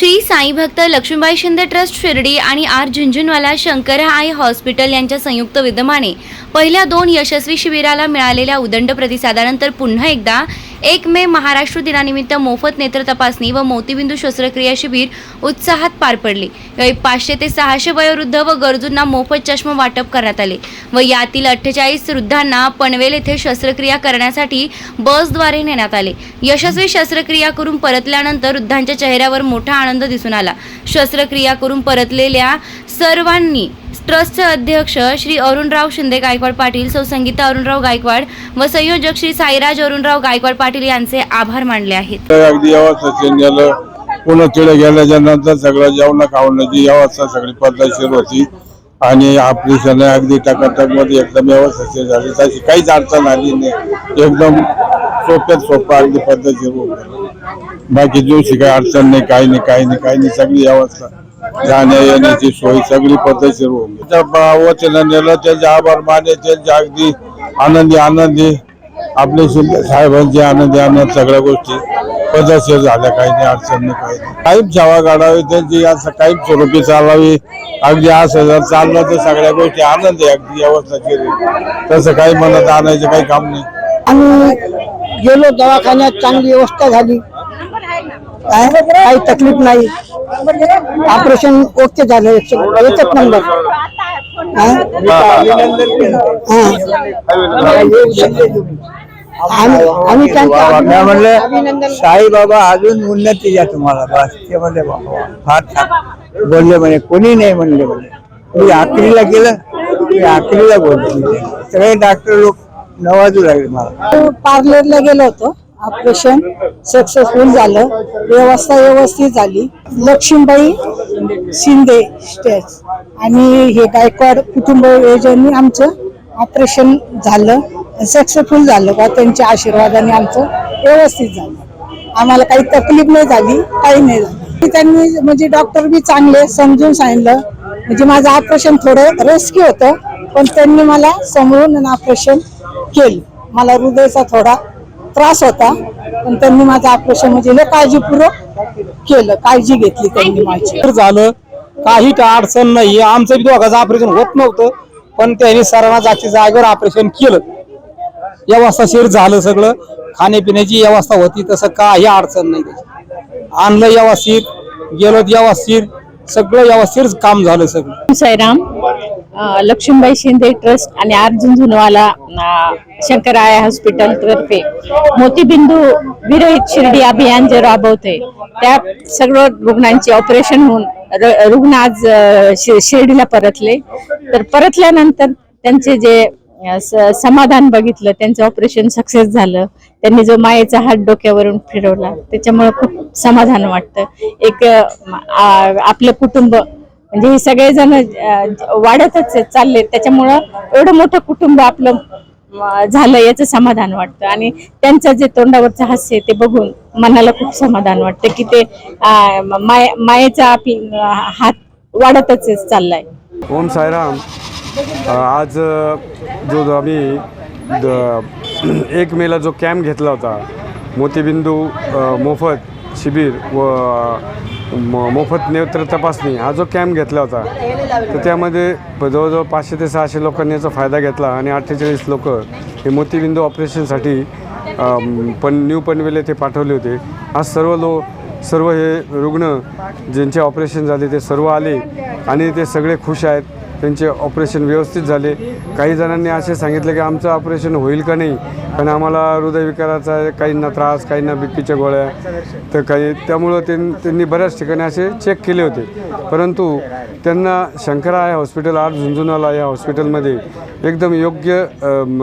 श्री साई भक्त लक्ष्मीबाई शिंदे ट्रस्ट शिर्डी आणि R Jhunjhunwala Shankar Aai hospital यांच्या संयुक्त विद्यमाने पहिल्या दोन यशस्वी शिबिराला मिळालेल्या उदंड प्रतिसादानंतर पुन्हा एकदा एक मे महाराष्ट्र दिनानिमित्त मोफत नेत्र तपासणी व मोतीबिंदू शस्त्रक्रिया शिबिर उत्साहात पार पडले. यावेळी पाचशे ते सहाशे वयोवृद्ध व गरजूंना मोफत चष्मा वाटप करण्यात आले व यातील अठ्ठेचाळीस वृद्धांना पनवेल येथे शस्त्रक्रिया करण्यासाठी बसद्वारे नेण्यात आले. यशस्वी शस्त्रक्रिया करून परतल्यानंतर वृद्धांच्या चेहऱ्यावर मोठा आनंद दिसून आला. शस्त्रक्रिया करून परतलेल्या सर्वांनी ट्रस्टचे अध्यक्ष श्री अरुणराव शिंदे गायकवाड पाटील सौ संगीता अरुणराव गायकवाड व संयोजक श्री साईराज अरुणराव गायकवाड पाटील यांचे आभार मानले आहेत. तर अगदी पूर्ण गेलं. गेल्याच्यानंतर सगळं जेवण खावण्याची व्यवस्था सगळी पद्धतशीर होती. आणि ऑपरेशन अगदी टकाटकमध्ये एकदम व्यवस्थित झाली. तशी काहीच अडचण आली नाही. एकदम सोप्यात सोपं अगदी पद्धतशीर होत बाकी दिवशी काही अडचण नाही काही नाही काही नाही काही नाही. सगळी व्यवस्था जाण्या येण्याची सोय सगळी पद्धतशीर होऊन त्या वचनं नेलं त्यांचे आभार माने त्यांचे अगदी आनंदी आनंदी आपले शिंदे साहेबांचे आनंदी आनंद सगळ्या गोष्टी पद्धतशीर झाल्या. काही नाही अडचण नाही काही नाही. कायम सेवा काढावी त्यांची असं काही स्वरूपी चालावी. अगदी असं जर चाललं तर सगळ्या गोष्टी आनंद आहे अगदी व्यवस्था केली. तसं काही मनात आणायचं काही काम नाही. आम्ही गेलो दवाखान्यात चांगली व्यवस्था झाली. काय काही तकलीफ नाही. ऑपरेशन ओके झालं एकच नंबर. आम्ही म्हणलं अभिनंदन साईबाबा अजून उन्नती द्या तुम्हाला बस. ते म्हणले बाबा फार छान. बोलले म्हणे कोणी नाही म्हणले म्हणे. मी आखरीला गेलं मी आखरीला बोलले. सगळे डॉक्टर लोक नवाजू लागले मला. पार्लरला गेलो होतो. ऑपरेशन सक्सेसफुल झालं. व्यवस्था व्यवस्थित झाली. लक्ष्मीबाई शिंदे स्टेज आणि हे गायकवाड कुटुंब योजनेने आमचं ऑपरेशन झालं. सक्सेसफुल झालं बा त्यांच्या आशीर्वादाने आमचं व्यवस्थित झालं. आम्हाला काही तकलीफ नाही झाली काही नाही झाली. त्यांनी म्हणजे डॉक्टर बी चांगले समजून सांगितलं. म्हणजे माझं ऑपरेशन थोडं रिस्की होतं पण त्यांनी मला समजून ऑपरेशन केलं. मला हृदयाचा थोडा त्रास होता पण त्यांनी माझं ऑपरेशन म्हणजे लय काळजीपूर्वक केलं काळजी घेतली त्यांनी माझी. तर झालं काही का अडचण नाही आमचं बी दोघांचं ऑपरेशन होत नव्हतं पण त्यांनी सरांना जागच्या जागेवर ऑपरेशन केलं. व्यवस्थाशीर झालं सगळं. खाण्यापिण्याची व्यवस्था होती तसं काही अडचण नाही. त्याची आणलं व्यवस्थित गेलो व्यवस्थित सगळं व्यवस्थित काम झालं सगळं. साईराम लक्ष्मीबाई शिंदे ट्रस्ट आणि अर्जुन झुनवाला शंकराय शंकराया हॉस्पिटल तर्फे. मोतीबिंदू विरहित शिर्डी अभियान जे राबवते त्या सर्व रुग्णांचे ऑपरेशन होऊन रुग्ण आज शिर्डीला परतले. तर परतल्यानंतर त्यांचे जे समाधान बघितलं त्यांचं ऑपरेशन सक्सेस झालं. त्यांनी जो मायेचा हात डोक्यावरून फिरवला त्याच्यामुळे खूप समाधान वाटतं. एक आपलं कुटुंब म्हणजे हे सगळेजण वाढतच चालले. त्याच्यामुळं एवढं मोठं कुटुंब आपलं झालं याचं समाधान वाटतं. आणि त्यांचं जे तोंडावरचं हास्य आहे ते बघून मनाला खूप समाधान वाटतं की ते माय मायेचा आपला हात वाढतच चाललाय. ओम साईराम. आज जो आम्ही एक मेला जो कॅम्प घेतला होता मोतीबिंदू मोफत शिबिर व म- मोफत नेत्र तपासणी हा जो कॅम्प घेतला होता तर त्यामध्ये जवळजवळ पाचशे ते सहाशे लोकांनी याचा फायदा घेतला आणि अठ्ठेचाळीस लोक हे मोतीबिंदू ऑपरेशनसाठी पण न्यू पनवेल येथे पाठवले होते. आज सर्व लो सर्व हे रुग्ण ज्यांचे ऑपरेशन झाले ते सर्व आले आणि ते सगळे खुश आहेत. त्यांचे ऑपरेशन व्यवस्थित झाले. काही जणांनी असे सांगितले की आमचं ऑपरेशन होईल का नाही? कारण आम्हाला हृदयविकाराचा काहींना त्रास काहींना बी पीच्या गोळ्या. तर काही त्यामुळं त्यां त्यांनी बऱ्याच ठिकाणी असे चेक केले होते. परंतु त्यांना शंकरा या हॉस्पिटल आर झुंझुनाला या हॉस्पिटलमध्ये एकदम योग्य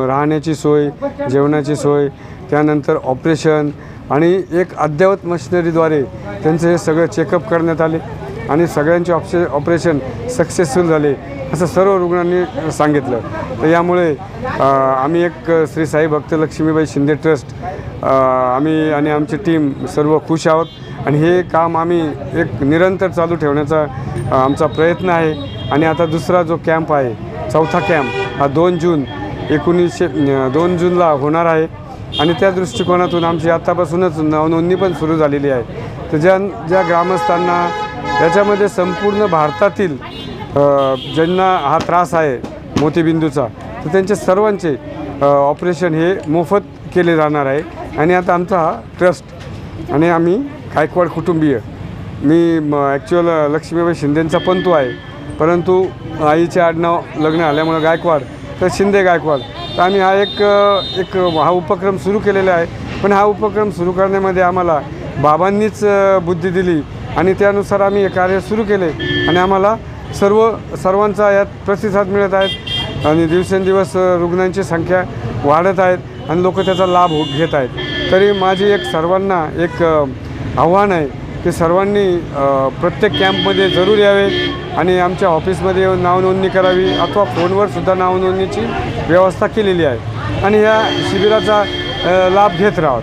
राहण्याची सोय जेवणाची सोय त्यानंतर ऑपरेशन आणि एक अद्ययावत मशिनरीद्वारे त्यांचं हे सगळं चेकअप करण्यात आले. आणि सगळ्यांचे ऑप्शे ऑपरेशन सक्सेसफुल झाले असं सर्व रुग्णांनी सांगितलं. तर यामुळे आम्ही एक श्री साई भक्त लक्ष्मीबाई शिंदे ट्रस्ट आम्ही आणि आमची टीम सर्व खुश आहोत. आणि हे काम आम्ही एक निरंतर चालू ठेवण्याचा आमचा प्रयत्न आहे. आणि आता दुसरा जो कॅम्प आहे चौथा कॅम्प हा दोन जून एकोणीसशे दोन जूनला होणार आहे. आणि त्या दृष्टिकोनातून आमची आत्तापासूनच नवनोंदणी पण सुरू झालेली आहे. तर ज्या ज्या ग्रामस्थांना याच्यामध्ये संपूर्ण भारतातील ज्यांना हा त्रास आहे मोतीबिंदूचा तर त्यांचे सर्वांचे ऑपरेशन हे मोफत केले जाणार आहे. आणि आता आमचा हा ट्रस्ट आणि आम्ही गायकवाड कुटुंबीय मी ॲक्च्युअल लक्ष्मीबाई शिंदेंचा पंतू आहे. परंतु आईचे आडनाव लग्न आल्यामुळं गायकवाड तर शिंदे गायकवाड. तर आम्ही हा एक एक हा उपक्रम सुरू केलेला आहे. पण हा उपक्रम सुरू करण्यामध्ये आम्हाला बाबांनीच बुद्धी दिली. आणि त्यानुसार आम्ही हे कार्य सुरू केले. आणि आम्हाला सर्व सर्वांचा यात प्रतिसाद मिळत आहेत. आणि दिवसेंदिवस रुग्णांची संख्या वाढत आहेत आणि लोक त्याचा लाभ हो- घेत आहेत. तरी माझी एक सर्वांना एक आव्हान आहे की सर्वांनी प्रत्येक कॅम्पमध्ये जरूर यावे आणि आमच्या ऑफिसमध्ये येऊन नावनोंदणी करावी अथवा फोनवर सुद्धा नावनोंदणीची व्यवस्था केलेली आहे. आणि या शिबिराचा लाभ घेत राहावं.